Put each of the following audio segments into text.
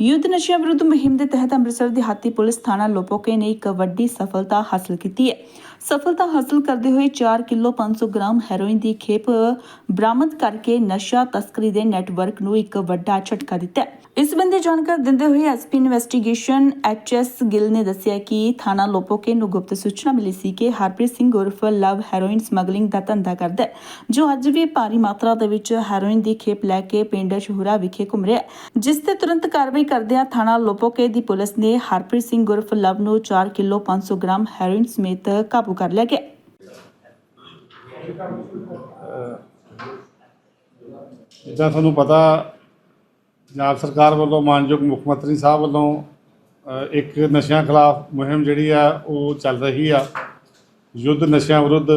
ਯੁੱਧ ਨਸ਼ਿਆਂ ਵਿਰੁੱਧ ਮੁਹਿੰਮ ਦੇ ਤਹਿਤ ਅੰਮ੍ਰਿਤਸਰ ਦੀ ਪੁਲਿਸ ਥਾਣਾ ਲੋਪੋਕੇ ਨੇ ਇੱਕ ਵੱਡੀ ਸਫਲਤਾ ਹਾਸਲ ਕੀਤੀ ਹੈ। ਸਫਲਤਾ ਹਾਸਲ ਕਰਦੇ ਹੋਏ 4 ਕਿਲੋ 500 ਗ੍ਰਾਮ ਹੈਰੋਇਨ ਦੀ ਖੇਪ ਬਰਾਮਦ ਕਰਕੇ ਨਸ਼ਾ ਤਸਕਰੀ ਦੇ ਨੈਟਵਰਕ ਨੂੰ ਇੱਕ ਵੱਡਾ ਝਟਕਾ ਦਿੱਤਾ ਇਸ ਸੰਬੰਧੀ ਜਾਣਕਾਰੀ ਦਿੰਦੇ ਹੋਏ ਐਸਪੀ ਇਨਵੈਸਟੀਗੇਸ਼ਨ ਐਚਐਸ ਗਿੱਲ ਨੇ ਦੱਸਿਆ ਕਿ ਥਾਣਾ ਲੋਪੋਕੇ ਨੂੰ ਗੁਪਤ ਸੂਚਨਾ ਮਿਲੀ ਸੀ ਕਿ ਹਰਪ੍ਰੀਤ ਸਿੰਘ ਉਰਫ ਲਵ ਹੈਰੋਇਨ ਸਮਗਲਿੰਗ ਦਾ ਧੰਦਾ ਕਰਦਾ ਹੈ, ਜੋ ਅੱਜ ਵੀ ਭਾਰੀ ਮਾਤਰਾ ਦੇ ਵਿੱਚ ਹੈਰੋਇਨ ਦੀ ਖੇਪ ਲੈ ਕੇ ਪਿੰਡ ਸ਼ਹੂਰਾ ਵਿਖੇ ਘੁੰਮ ਰਿਹਾ ਹੈ, ਜਿਸ ਤੇ ਤੁਰੰਤ ਕਾਰਵਾਈ ਕਰਦਿਆਂ ਥਾਣਾ ਲੋਪੋਕੇ ਦੀ ਪੁਲਿਸ ਨੇ ਹਰਪ੍ਰੀਤ ਸਿੰਘ ਗੁਰਫ ਲਵ ਨੂੰ 4 ਕਿਲੋ 500 ਗ੍ਰਾਮ ਹੈਰੋਇਨ ਸਮੇਤ ਕਾਬੂ ਕਰ ਲਿਆ ਗਿਆ। ਜਿੱਦਾਂ ਤੁਹਾਨੂੰ ਪਤਾ, ਪੰਜਾਬ ਸਰਕਾਰ ਵੱਲੋਂ ਮਾਨਯੋਗ ਮੁੱਖ ਮੰਤਰੀ ਸਾਹਿਬ ਵੱਲੋਂ ਇੱਕ ਨਸ਼ਿਆਂ ਖਿਲਾਫ ਮੁਹਿੰਮ ਜਿਹੜੀ ਆ, ਉਹ ਚੱਲ ਰਹੀ ਆ। ਯੁੱਧ ਨਸ਼ਿਆਂ ਵਿਰੁੱਧ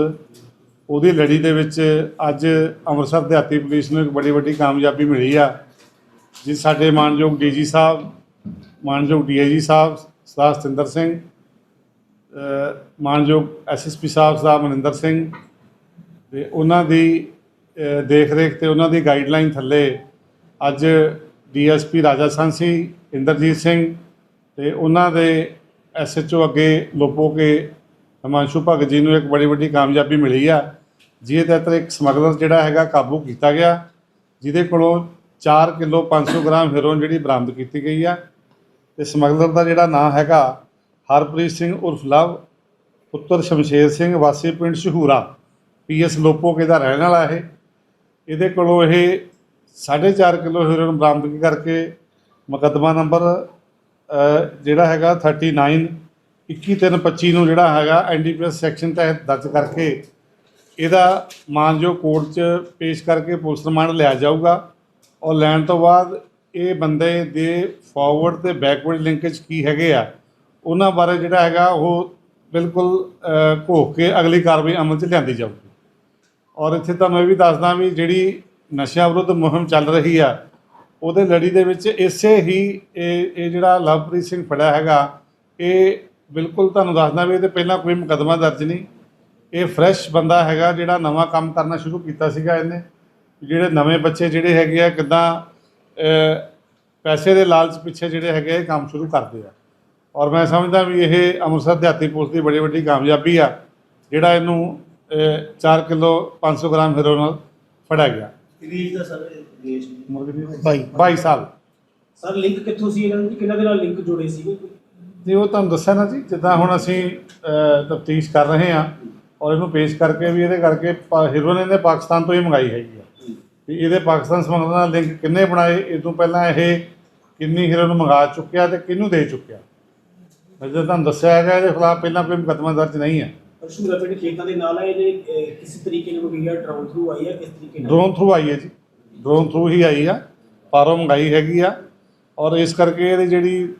ਉਹਦੀ ਲੜੀ ਦੇ ਵਿੱਚ ਅੱਜ ਅੰਮ੍ਰਿਤਸਰ ਦਿਹਾਤੀ ਪੁਲਿਸ ਨੂੰ ਇੱਕ ਬੜੀ ਵੱਡੀ ਕਾਮਯਾਬੀ ਮਿਲੀ ਆ। ਜਿਸ ਸਾਡੇ ਮਾਨਯੋਗ ਡੀਜੀ ਸਾਹਿਬ ਮਾਨਯੋਗ ਡੀਆਈਜੀ ਸਾਹਿਬ ਸਰਦਾਰ ਸਤਿੰਦਰ ਸਿੰਘ ਅ, ਮਾਨਯੋਗ ਐਸਐਸਪੀ ਸਾਹਿਬ ਸਰਦਾਰ ਮਨਿੰਦਰ ਸਿੰਘ ਤੇ ਉਹਨਾਂ ਦੀ ਦੇਖ ਰੇਖ ਤੇ ਉਹਨਾਂ ਦੀ ਗਾਈਡਲਾਈਨ ਥੱਲੇ ਅੱਜ ਡੀਐਸਪੀ ਰਾਜਾ ਸਾਂਸੀ ਇੰਦਰਜੀਤ ਸਿੰਘ ਤੇ ਉਹਨਾਂ ਦੇ ਐਸਐਚਓ ਅੱਗੇ ਲੋਪੋ ਕੇ ਹਿਮਾਂਸ਼ੂ ਭਗਤ ਜੀ ਨੂੰ ਇੱਕ ਬੜੀ ਵੱਡੀ ਕਾਮਯਾਬੀ ਮਿਲੀ ਆ ਜਿਹਦੇ ਤਹਿਤ ਇੱਕ ਸਮਗਲਰ ਜਿਹੜਾ ਹੈਗਾ ਕਾਬੂ ਕੀਤਾ ਗਿਆ ਜਿਹਦੇ ਕੋਲੋਂ 4 ਕਿਲੋ 500 ਗ੍ਰਾਮ ਹੈਰੋਇਨ ਜਿਹੜੀ ਬਰਾਮਦ ਕੀਤੀ ਗਈ ਆ। ਤੇ ਸਮਗਲਰ ਦਾ ਜਿਹੜਾ ਨਾਂ ਹੈਗਾ, ਹਰਪ੍ਰੀਤ ਸਿੰਘ ਉਰਫ ਲਵ, ਪੁੱਤਰ ਸ਼ਮਸ਼ੇਰ ਸਿੰਘ, ਵਾਸੀ ਪਿੰਡ ਸ਼ਹੂਰਾ ਪੀਐਸ ਲੋਪੋਕੇ ਦਾ ਰਹਿਣ ਵਾਲਾ ਇਹ। ਇਹਦੇ ਕੋਲੋਂ ਇਹ 4.5 ਕਿਲੋ ਹੈਰੋਇਨ ਬਰਾਮਦ ਕਰਕੇ ਮੁਕੱਦਮਾ ਨੰਬਰ ਜਿਹੜਾ ਹੈਗਾ 39 21325 ਨੂੰ ਜਿਹੜਾ ਹੈਗਾ ਐਨਡੀਪੀਐਸ ਸੈਕਸ਼ਨ ਤਹਿਤ ਦਰਜ ਕਰਕੇ ਇਹਦਾ ਮਾਨਜੋ ਕੋਰਟ 'ਚ ਪੇਸ਼ ਕਰਕੇ ਪੁਲਿਸ ਰਿਮਾਂਡ ਲਿਆ ਜਾਊਗਾ। ਔਰ ਲੈਣ ਤੋਂ ਬਾਅਦ ਇਹ ਬੰਦੇ ਦੇ ਫਾਰਵਰਡ ਤੇ ਬੈਕਵਰਡ ਲਿੰਕੇਜ ਕੀ ਹੈਗੇ ਆ, ਉਹਨਾਂ ਬਾਰੇ ਜਿਹੜਾ ਹੈਗਾ ਉਹ ਬਿਲਕੁਲ ਘੋਖ ਕੇ ਅਗਲੀ ਕਾਰਵਾਈ ਅਮਲ 'ਚ ਲਿਆਂਦੀ ਜਾਊਗੀ। ਔਰ ਇੱਥੇ ਤੁਹਾਨੂੰ ਇਹ ਵੀ ਦੱਸਦਾ ਵੀ ਜਿਹੜੀ ਨਸ਼ਿਆਂ ਵਿਰੁੱਧ ਮੁਹਿੰਮ ਚੱਲ ਰਹੀ ਆ, ਉਹਦੇ ਲੜੀ ਦੇ ਵਿੱਚ ਇਸੇ ਹੀ ਇਹ ਇਹ ਜਿਹੜਾ ਲਵਪ੍ਰੀਤ ਸਿੰਘ ਫੜਿਆ ਹੈਗਾ, ਇਹ ਬਿਲਕੁਲ ਤੁਹਾਨੂੰ ਦੱਸਦਾ ਵੀ ਇਹਦੇ ਪਹਿਲਾਂ ਕੋਈ ਮੁਕੱਦਮਾ ਦਰਜ ਨਹੀਂ। ਇਹ ਫਰੈਸ਼ ਬੰਦਾ ਹੈਗਾ ਜਿਹੜਾ ਨਵਾਂ ਕੰਮ ਕਰਨਾ ਸ਼ੁਰੂ ਕੀਤਾ ਸੀਗਾ ਇਹਨੇ। ਜਿਹੜੇ ਨਵੇਂ ਬੱਚੇ ਜਿਹੜੇ ਹੈਗੇ ਆ ਕਿਦਾਂ ਪੈਸੇ ਦੇ ਲਾਲਚ ਪਿੱਛੇ ਜਿਹੜੇ ਹੈਗੇ ਆ, ਇਹ ਕੰਮ ਸ਼ੁਰੂ ਕਰਦੇ ਆ। ਔਰ ਮੈਂ ਸਮਝਦਾ ਵੀ ਇਹ ਅੰਮ੍ਰਿਤਸਰ ਦਿਹਾਤੀ ਪੁਲਿਸ ਦੀ ਬੜੀ ਵੱਡੀ ਕਾਮਯਾਬੀ ਆ ਜਿਹੜਾ ਇਹਨੂੰ 4 ਕਿਲੋ 500 ਗ੍ਰਾਮ ਹੈਰੋਇਨ ਨਾਲ ਫੜਿਆ ਗਿਆ। ਰੀਜ ਦਾ ਸਰ ਦੇਸ਼ ਬਾਈ 22 ਸਾਲ। ਸਰ ਲਿੰਕ ਕਿੱਥੋਂ ਸੀ ਇਹਨਾਂ ਦੀ? ਕਿਹਨਾਂ ਦੇ ਨਾਲ ਲਿੰਕ ਜੁੜੇ ਸੀਗੇ? ਜੀ ਉਹ ਤੁਹਾਨੂੰ ਦੱਸਿਆ ਨਾ ਜੀ ਜਿੱਦਾਂ ਹੁਣ ਅਸੀਂ ਤਫਤੀਸ਼ ਕਰ ਰਹੇ ਹਾਂ ਔਰ ਇਹਨੂੰ ਪੇਸ਼ ਕਰਕੇ ਵੀ ਇਹਦੇ ਕਰਕੇ ਹੀਰੋਇਨ ਇਹਨੇ ਪਾਕਿਸਤਾਨ ਤੋਂ ਹੀ ਮੰਗਾਈ ਹੈਗੀ ਆ। ਵੀ ਇਹਦੇ ਪਾਕਿਸਤਾਨ ਸੰਬੰਧ ਨਾਲ ਲਿੰਕ ਕਿੰਨੇ ਬਣਾਏ? ਇਹ ਤੋਂ ਪਹਿਲਾਂ ਇਹ ਕਿੰਨੀ ਹੀਰੋਇਨ ਮੰਗਾ ਚੁੱਕਿਆ ਤੇ ਕਿਹਨੂੰ ਦੇ ਚੁੱਕਿਆ? ਜਿੱਦਾਂ ਤੁਹਾਨੂੰ ਦੱਸਿਆ ਹੈਗਾ ਇਹਦੇ ਖਿਲਾਫ ਪਹਿਲਾਂ ਕੋਈ ਮੁਕੱਦਮਾ ਦਰਜ ਨਹੀਂ ਹੈ। ਪਰ ਸ਼ੂਰਾ ਪਿੰਡ ਖੇਤਾਂ ਦੇ ਨਾਲ ਆ ਇਹਨੇ ਅਹ, ਕਿਸੇ ਤਰੀਕੇ ਨਾਲ ਕੋਈ ਡਰਾਉਨ ਥਰੂ ਆਈ ਹੈ ਕਿਸ ਤਰੀਕੇ ਨਾਲ? ਡਰੋਨ ਥਰੂ ਆਈ ਹੈ ਜੀ। ਡਰੋਨ ਥਰੂ ਹੀ ਆਈ ਆ। ਪਾਰੋਂ ਮੰਗਾਈ ਹੈਗੀ ਆ। ਔਰ ਇਸ ਕਰਕੇ ਇਹਦੇ ਜਿਹੜੀ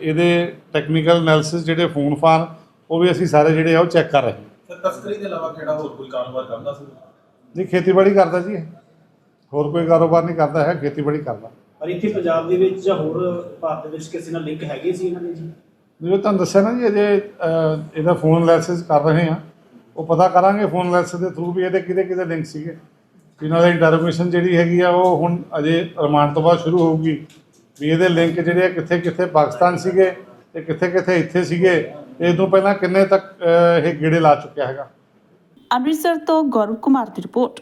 ਇਹਦੇ ਟੈਕਨੀਕਲ ਐਨਾਲਿਸਿਸ ਜਿਹੜੇ ਫੋਨ ਫਾਨ ਉਹ ਵੀ ਅਸੀਂ ਸਾਰੇ ਜਿਹੜੇ ਆ ਉਹ ਚੈੱਕ ਕਰ ਰਹੇ ਹਾਂ। ਸਰ ਤਸਕਰੀ ਦੇ ਇਲਾਵਾ ਕਿਹੜਾ ਹੋਰ ਕੋਈ ਕਾਰੋਬਾਰ ਕਰਦਾ ਸੀ? ਨਹੀਂ ਖੇਤੀਬਾੜੀ ਕਰਦਾ ਜੀ ਇਹ। ਹੋਰ ਕੋਈ ਕਾਰੋਬਾਰ ਨਹੀਂ ਕਰਦਾ ਹੈ ਖੇਤੀਬਾੜੀ ਕਰਦਾ। ਪਰ ਇੱਥੇ ਪੰਜਾਬ ਦੇ ਵਿੱਚ ਜਾਂ ਹੋਰ ਭਾਰਤ ਦੇ ਵਿੱਚ ਕਿਸੇ ਨਾਲ ਲਿੰਕ ਹੈਗੇ ਸੀ ਇਹਨਾਂ ਦੇ ਜੀ? ਜਿਵੇਂ ਤੁਹਾਨੂੰ ਦੱਸਿਆ ਨਾ ਜੀ ਅਜੇ ਇਹਦਾ ਫੋਨ ਐਨਾਲਿਸਿਸ ਕਰ ਰਹੇ ਆ ਉਹ ਪਤਾ ਕਰਾਂਗੇ ਫੋਨ ਐਨਾਲਿਸਿਸ ਦੇ ਥਰੂ ਵੀ ਇਹਦੇ ਕਿਹਦੇ ਕਿਹਦੇ ਲਿੰਕ ਸੀਗੇ। ਇਹਨਾਂ ਦੀ ਇੰਟਰੋਗੇਸ਼ਨ ਜਿਹੜੀ ਹੈਗੀ ਆ ਉਹ ਹੁਣ ਅਜੇ ਰਿਮਾਂਡ ਤੋਂ ਬਾਅਦ ਸ਼ੁਰੂ ਹੋਊਗੀ। ਵੀ ਇਹਦੇ ਲਿੰਕ ਜਿਹੜੇ ਆ ਕਿੱਥੇ ਕਿੱਥੇ ਪਾਕਿਸਤਾਨ ਸੀਗੇ ਤੇ ਕਿੱਥੇ ਕਿੱਥੇ ਇੱਥੇ ਸੀਗੇ ਤੇ ਇਹ ਤੋਂ ਪਹਿਲਾਂ ਕਿੰਨੇ ਤੱਕ ਇਹ ਗੇੜੇ ਲਾ ਚੁੱਕਿਆ ਹੈਗਾ। ਅੰਮ੍ਰਿਤਸਰ ਤੋਂ ਗੌਰਵ ਕੁਮਾਰ ਦੀ ਰਿਪੋਰਟ।